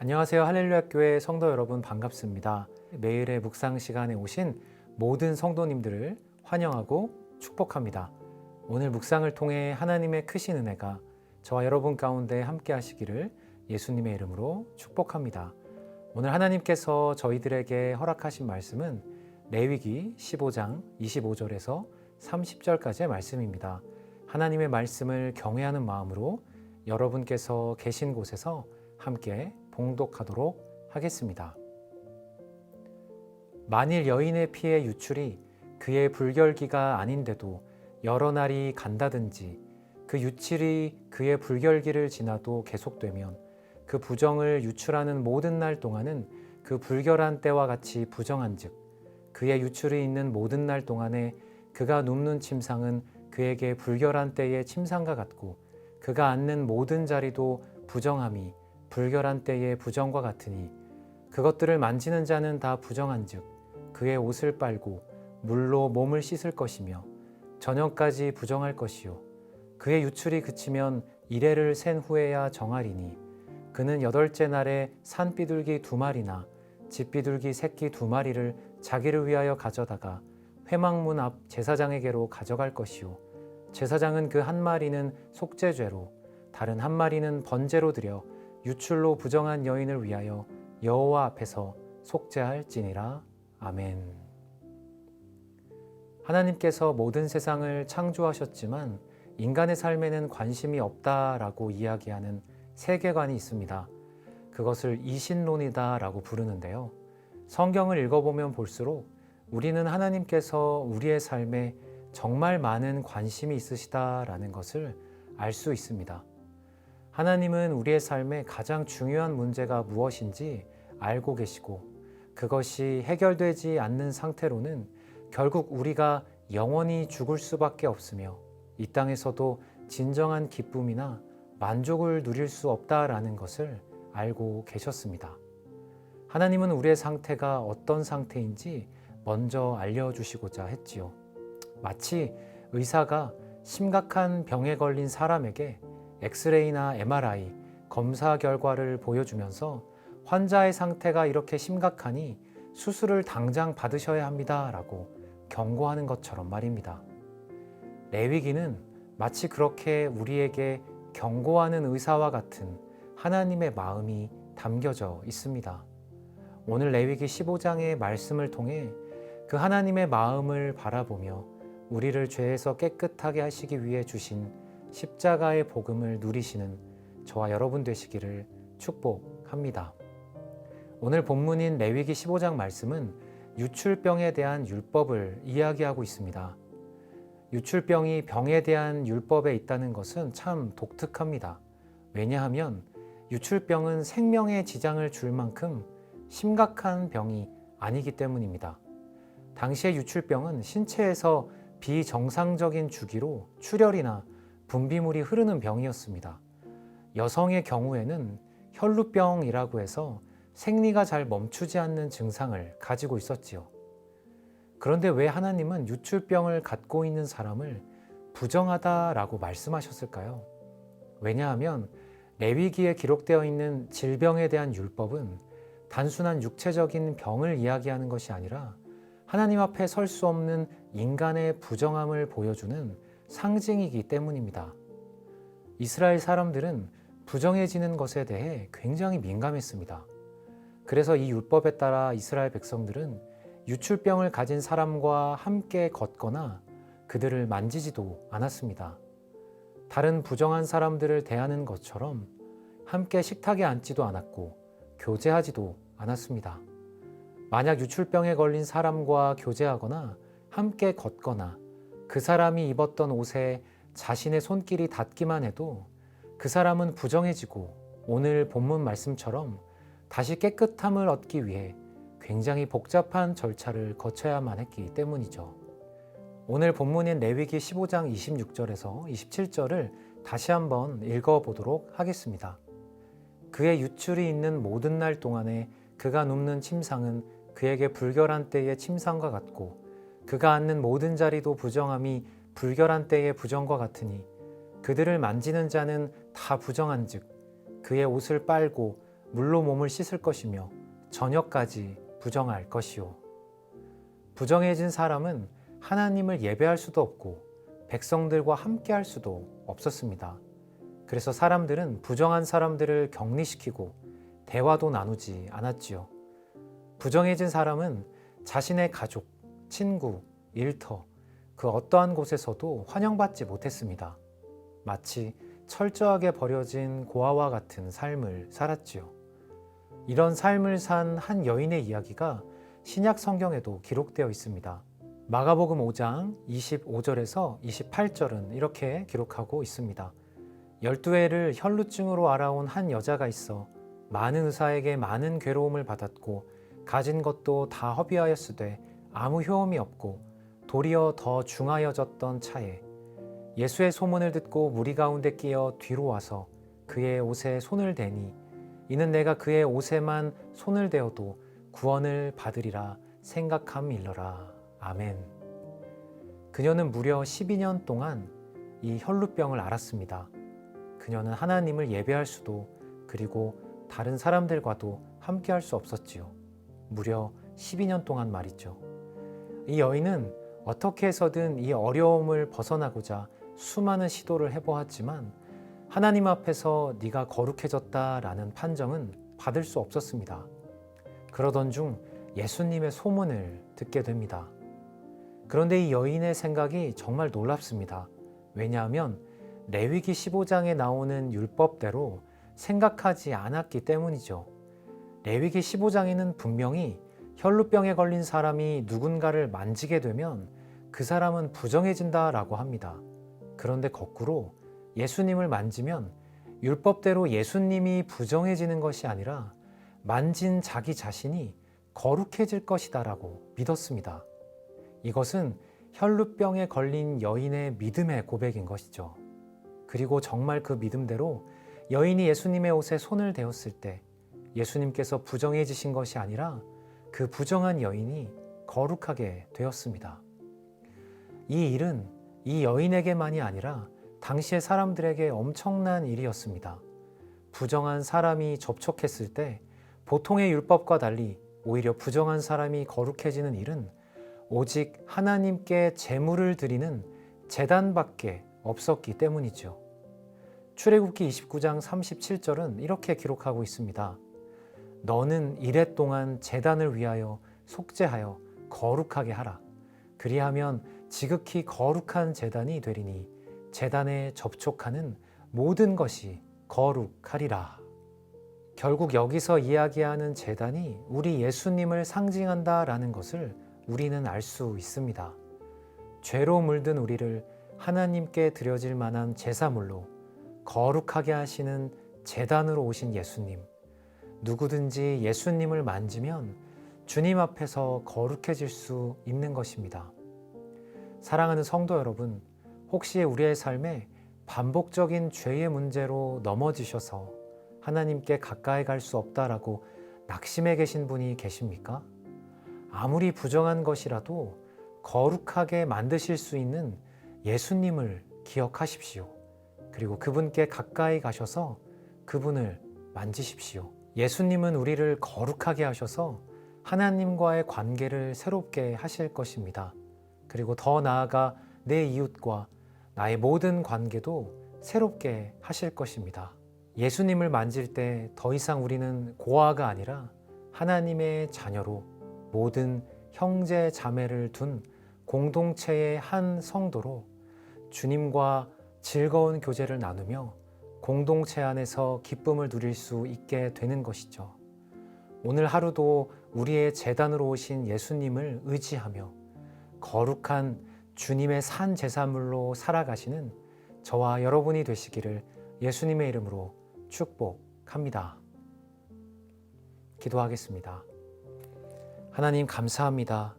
안녕하세요. 할렐루야 교회 성도 여러분 반갑습니다. 매일의 묵상 시간에 오신 모든 성도님들을 환영하고 축복합니다. 오늘 묵상을 통해 하나님의 크신 은혜가 저와 여러분 가운데 함께 하시기를 예수님의 이름으로 축복합니다. 오늘 하나님께서 저희들에게 허락하신 말씀은 레위기 15장 25절에서 30절까지의 말씀입니다. 하나님의 말씀을 경외하는 마음으로 여러분께서 계신 곳에서 함께 봉독하도록 하겠습니다. 만일 여인의 피의 유출이 그의 불결기가 아닌데도 여러 날이 간다든지 그 유출이 그의 불결기를 지나도 계속되면 그 부정을 유출하는 모든 날 동안은 그 불결한 때와 같이 부정한즉 그의 유출이 있는 모든 날 동안에 그가 눕는 침상은 그에게 불결한 때의 침상과 같고 그가 앉는 모든 자리도 부정함이 불결한 때의 부정과 같으니 그것들을 만지는 자는 다 부정한즉 그의 옷을 빨고 물로 몸을 씻을 것이며 저녁까지 부정할 것이요. 그의 유출이 그치면 이래를 센 후에야 정하리니 그는 여덟째 날에 산 비둘기 두 마리나 집 비둘기 새끼 두 마리를 자기를 위하여 가져다가 회막문 앞 제사장에게로 가져갈 것이요. 제사장은 그 한 마리는 속죄죄로 다른 한 마리는 번제로 드려 유출로 부정한 여인을 위하여 여호와 앞에서 속죄할지니라 아멘. 하나님께서 모든 세상을 창조하셨지만 인간의 삶에는 관심이 없다라고 이야기하는 세계관이 있습니다. 그것을 이신론이다라고 부르는데요. 성경을 읽어보면 볼수록 우리는 하나님께서 우리의 삶에 정말 많은 관심이 있으시다라는 것을 알 수 있습니다. 하나님은 우리의 삶에 가장 중요한 문제가 무엇인지 알고 계시고 그것이 해결되지 않는 상태로는 결국 우리가 영원히 죽을 수밖에 없으며 이 땅에서도 진정한 기쁨이나 만족을 누릴 수 없다라는 것을 알고 계셨습니다. 하나님은 우리의 상태가 어떤 상태인지 먼저 알려주시고자 했지요. 마치 의사가 심각한 병에 걸린 사람에게 엑스레이나 MRI 검사 결과를 보여주면서 환자의 상태가 이렇게 심각하니 수술을 당장 받으셔야 합니다. 라고 경고하는 것처럼 말입니다. 레위기는 마치 그렇게 우리에게 경고하는 의사와 같은 하나님의 마음이 담겨져 있습니다. 오늘 레위기 15장의 말씀을 통해 그 하나님의 마음을 바라보며 우리를 죄에서 깨끗하게 하시기 위해 주신 십자가의 복음을 누리시는 저와 여러분 되시기를 축복합니다. 오늘 본문인 레위기 15장 말씀은 유출병에 대한 율법을 이야기하고 있습니다. 유출병이 병에 대한 율법에 있다는 것은 참 독특합니다. 왜냐하면 유출병은 생명에 지장을 줄 만큼 심각한 병이 아니기 때문입니다. 당시의 유출병은 신체에서 비정상적인 주기로 출혈이나 분비물이 흐르는 병이었습니다. 여성의 경우에는 혈루병이라고 해서 생리가 잘 멈추지 않는 증상을 가지고 있었지요. 그런데 왜 하나님은 유출병을 갖고 있는 사람을 부정하다라고 말씀하셨을까요? 왜냐하면 레위기에 기록되어 있는 질병에 대한 율법은 단순한 육체적인 병을 이야기하는 것이 아니라 하나님 앞에 설 수 없는 인간의 부정함을 보여주는 상징이기 때문입니다. 이스라엘 사람들은 부정해지는 것에 대해 굉장히 민감했습니다. 그래서 이 율법에 따라 이스라엘 백성들은 유출병을 가진 사람과 함께 걷거나 그들을 만지지도 않았습니다. 다른 부정한 사람들을 대하는 것처럼 함께 식탁에 앉지도 않았고 교제하지도 않았습니다. 만약 유출병에 걸린 사람과 교제하거나 함께 걷거나 그 사람이 입었던 옷에 자신의 손길이 닿기만 해도 그 사람은 부정해지고 오늘 본문 말씀처럼 다시 깨끗함을 얻기 위해 굉장히 복잡한 절차를 거쳐야만 했기 때문이죠. 오늘 본문인 레위기 15장 26절에서 27절을 다시 한번 읽어보도록 하겠습니다. 그의 유출이 있는 모든 날 동안에 그가 눕는 침상은 그에게 불결한 때의 침상과 같고 그가 앉는 모든 자리도 부정함이 불결한 때의 부정과 같으니 그들을 만지는 자는 다 부정한즉 그의 옷을 빨고 물로 몸을 씻을 것이며 저녁까지 부정할 것이요. 부정해진 사람은 하나님을 예배할 수도 없고 백성들과 함께 할 수도 없었습니다. 그래서 사람들은 부정한 사람들을 격리시키고 대화도 나누지 않았지요. 부정해진 사람은 자신의 가족, 친구, 일터, 그 어떠한 곳에서도 환영받지 못했습니다. 마치 철저하게 버려진 고아와 같은 삶을 살았지요. 이런 삶을 산 한 여인의 이야기가 신약 성경에도 기록되어 있습니다. 마가복음 5장 25절에서 28절은 이렇게 기록하고 있습니다. 12회를 혈루증으로 알아온 한 여자가 있어 많은 의사에게 많은 괴로움을 받았고 가진 것도 다 허비하였으되 아무 효험이 없고 도리어 더 중하여졌던 차에 예수의 소문을 듣고 무리 가운데 끼어 뒤로 와서 그의 옷에 손을 대니 이는 내가 그의 옷에만 손을 대어도 구원을 받으리라 생각함일러라. 아멘. 그녀는 무려 12년 동안 이 혈루병을 앓았습니다. 그녀는 하나님을 예배할 수도 그리고 다른 사람들과도 함께 할 수 없었지요. 무려 12년 동안 말이죠. 이 여인은 어떻게 해서든 이 어려움을 벗어나고자 수많은 시도를 해보았지만 하나님 앞에서 네가 거룩해졌다라는 판정은 받을 수 없었습니다. 그러던 중 예수님의 소문을 듣게 됩니다. 그런데 이 여인의 생각이 정말 놀랍습니다. 왜냐하면 레위기 15장에 나오는 율법대로 생각하지 않았기 때문이죠. 레위기 15장에는 분명히 혈루병에 걸린 사람이 누군가를 만지게 되면 그 사람은 부정해진다라고 합니다. 그런데 거꾸로 예수님을 만지면 율법대로 예수님이 부정해지는 것이 아니라 만진 자기 자신이 거룩해질 것이다라고 믿었습니다. 이것은 혈루병에 걸린 여인의 믿음의 고백인 것이죠. 그리고 정말 그 믿음대로 여인이 예수님의 옷에 손을 대었을 때 예수님께서 부정해지신 것이 아니라 그 부정한 여인이 거룩하게 되었습니다. 이 일은 이 여인에게만이 아니라 당시의 사람들에게 엄청난 일이었습니다. 부정한 사람이 접촉했을 때 보통의 율법과 달리 오히려 부정한 사람이 거룩해지는 일은 오직 하나님께 제물을 드리는 재단밖에 없었기 때문이죠. 출애굽기 29장 37절은 이렇게 기록하고 있습니다. 너는 이래 동안 재단을 위하여 속죄하여 거룩하게 하라. 그리하면 지극히 거룩한 재단이 되리니 재단에 접촉하는 모든 것이 거룩하리라. 결국 여기서 이야기하는 재단이 우리 예수님을 상징한다라는 것을 우리는 알 수 있습니다. 죄로 물든 우리를 하나님께 드려질 만한 제사물로 거룩하게 하시는 재단으로 오신 예수님. 누구든지 예수님을 만지면 주님 앞에서 거룩해질 수 있는 것입니다. 사랑하는 성도 여러분, 혹시 우리의 삶에 반복적인 죄의 문제로 넘어지셔서 하나님께 가까이 갈 수 없다라고 낙심해 계신 분이 계십니까? 아무리 부정한 것이라도 거룩하게 만드실 수 있는 예수님을 기억하십시오. 그리고 그분께 가까이 가셔서 그분을 만지십시오. 예수님은 우리를 거룩하게 하셔서 하나님과의 관계를 새롭게 하실 것입니다. 그리고 더 나아가 내 이웃과 나의 모든 관계도 새롭게 하실 것입니다. 예수님을 만질 때 더 이상 우리는 고아가 아니라 하나님의 자녀로 모든 형제 자매를 둔 공동체의 한 성도로 주님과 즐거운 교제를 나누며 공동체 안에서 기쁨을 누릴 수 있게 되는 것이죠. 오늘 하루도 우리의 재단으로 오신 예수님을 의지하며 거룩한 주님의 산 제사물로 살아가시는 저와 여러분이 되시기를 예수님의 이름으로 축복합니다. 기도하겠습니다. 하나님 감사합니다.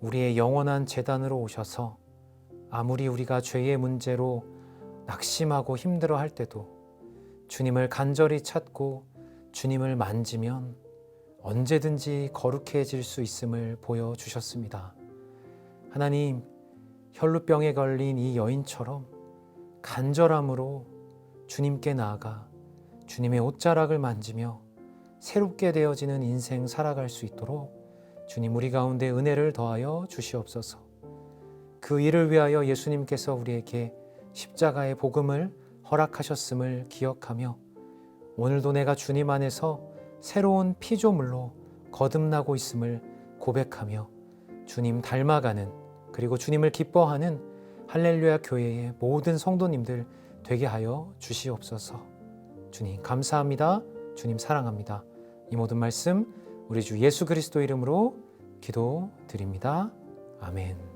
우리의 영원한 재단으로 오셔서 아무리 우리가 죄의 문제로 낙심하고 힘들어 할 때도 주님을 간절히 찾고 주님을 만지면 언제든지 거룩해질 수 있음을 보여주셨습니다. 하나님, 혈루병에 걸린 이 여인처럼 간절함으로 주님께 나아가 주님의 옷자락을 만지며 새롭게 되어지는 인생 살아갈 수 있도록 주님 우리 가운데 은혜를 더하여 주시옵소서. 그 일을 위하여 예수님께서 우리에게 십자가의 복음을 허락하셨음을 기억하며 오늘도 내가 주님 안에서 새로운 피조물로 거듭나고 있음을 고백하며 주님 닮아가는 그리고 주님을 기뻐하는 할렐루야 교회의 모든 성도님들 되게 하여 주시옵소서. 주님 감사합니다. 주님 사랑합니다. 이 모든 말씀 우리 주 예수 그리스도 이름으로 기도드립니다. 아멘.